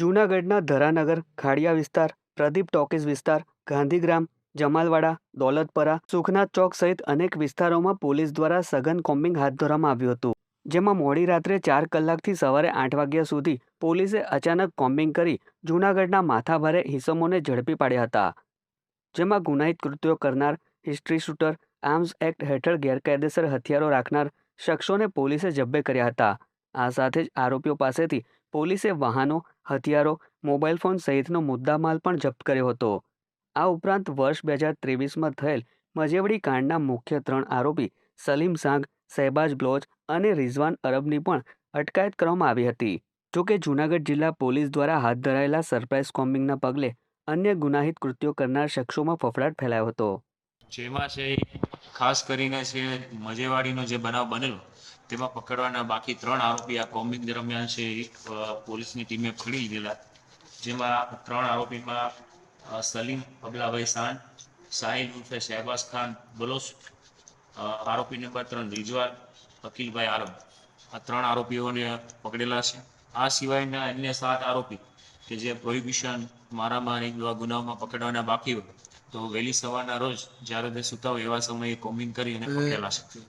જૂનાગઢના ધરાનગર, ખાડિયા વિસ્તાર, પ્રદીપ ટોકીઝ વિસ્તાર, ગાંધીગ્રામ, જમાલવાડા, દોલતપરા સુખનાથ ચોક સહિત અનેક વિસ્તારોમાં પોલીસ દ્વારા સઘન કોમ્બિંગ હાથ ધરવામાં આવ્યું હતું, જેમાં મોડી રાત્રે ચાર કલાકથી સવારે આઠ વાગ્યા સુધી પોલીસે અચાનક કોમ્બિંગ કરી જૂનાગઢના માથાભારે હિસમોને ઝડપી પાડ્યા હતા, જેમાં ગુનાહિત કૃત્યો કરનાર હિસ્ટ્રી શૂટર આર્મ્સ એક્ટ હેઠળ ગેરકાયદેસર હથિયારો રાખનાર શખ્સોને પોલીસે જબ્બે કર્યા હતા. આ સાથે જ આરોપીઓ પાસેથી પોલીસે વાહનો, હથિયારો, મોબાઈલ ફોન સહિતનો મુદ્દામાલ પણ જપ્ત કર્યો હતો. આ ઉપરાંત વર્ષ બે હજાર ત્રેવીસમાં થયેલ મજેવડી કાંડના મુખ્ય ત્રણ આરોપી સલીમ સાંગ શહેબાજ બ્લોચ અને રિઝવાન અરબની પણ અટકાયત કરવામાં આવી હતી. જોકે જૂનાગઢ જિલ્લા પોલીસ દ્વારા હાથ ધરાયેલા સરપ્રાઇઝ કોમ્બિંગના પગલે અન્ય ગુનાહિત કૃત્યો કરનાર શખ્સોમાં ફફડાટ ફેલાયો હતો. જેમાં છે ખાસ કરીને છે મજેવાડીનો જે બનાવ બનેલો તેમાં પકડવાના બાકી ત્રણ આરોપી આ કોમ્બિંગ દરમિયાન છે. પોલીસની ટીમે પકડી લીધેલા. જેમાં ત્રણ આરોપીમાં સલીમ અબલાભાઈ સાન સાહિલ ઉર્ફે શહેબાઝ ખાન બલોચ આરોપી નંબર ત્રણ રિજવાલ અકીલભાઈ આરબ આ ત્રણ આરોપીઓને પકડેલા છે. આ સિવાયના અન્ય સાત આરોપી કે જે પ્રોહિબિશન મારામારી જેવા ગુનામાં પકડવાના બાકી હોય તો વહેલી સવારના રોજ જ્યારે તે સૂતા હોય એવા સમયે કોમિંગ કરી અને પકડેલા છે.